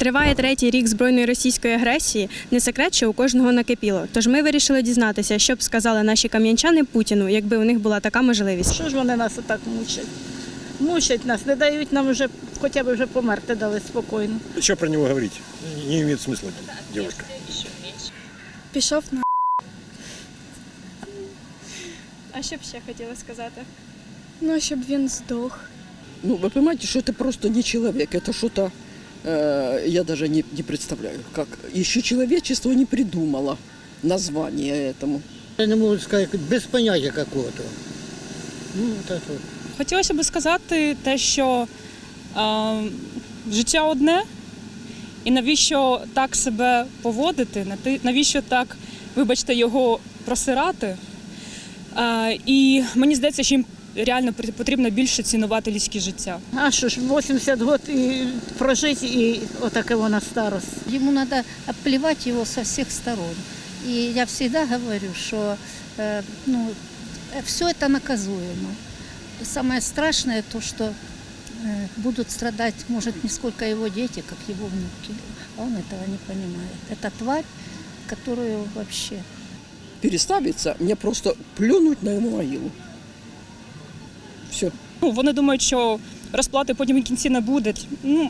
Триває третій рік збройної російської агресії. Не секрет, що у кожного накипіло. Тож ми вирішили дізнатися, що б сказали наші кам'янчани Путіну, якби у них була така можливість. Що ж вони нас отак мучать? Мучать нас, не дають нам вже хоча б вже померти дали спокійно. Что про него говорить? Не имеет смысла, девушка. Пішов на а що б ще хотіла сказати? Ну, щоб він здох. Ну, вы понимаете, что это просто не человек, это что-то, э, я даже не, не представляю, как. Еще человечество не придумало название этому. Я не можу сказати, без поняття какого-то. Ну, так от. Хотілося б сказати те, що е, життя одне, і навіщо так себе поводити, на ти- навіщо так, вибачте, його просирати. Е, і мені здається, що їм реально при- потрібно більше цінувати людське життя. А що ж, 80 років і прожити і отаке вона старость. Ему надо обплевать его со всех сторон. И я всегда говорю, что э, ну, все это наказуемо. Самое страшное то, что э, будут страдать, может, не сколько его дети, как его внуки. А он этого не понимает. Это тварь, которую вообще Переставиться, мне просто плюнуть на его могилу. Все. Ну, вони думають, що розплати потім в кінці не буде. Ну,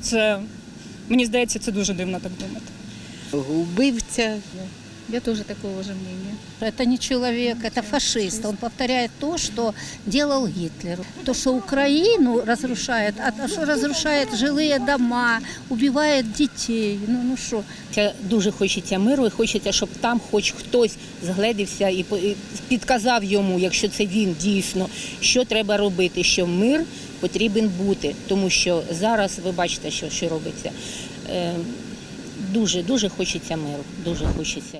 це, мені здається, це дуже дивно так думати. Убивця. Я тоже такого же мнения. Это не человек, это фашист. Он повторяет то, что делал Гитлер. То, что Украину разрушает, а то, что разрушает жилые дома, убивает детей. Ну, ну что, Це дуже хочеться миру, і хочеться, щоб там хоч хтось згледився і по- і підказав йому, якщо це він дійсно, що треба робити, що мир потрібен бути, тому що зараз ви бачите, що, що робиться. Е, Дуже дуже хочеться миру, дуже хочеться.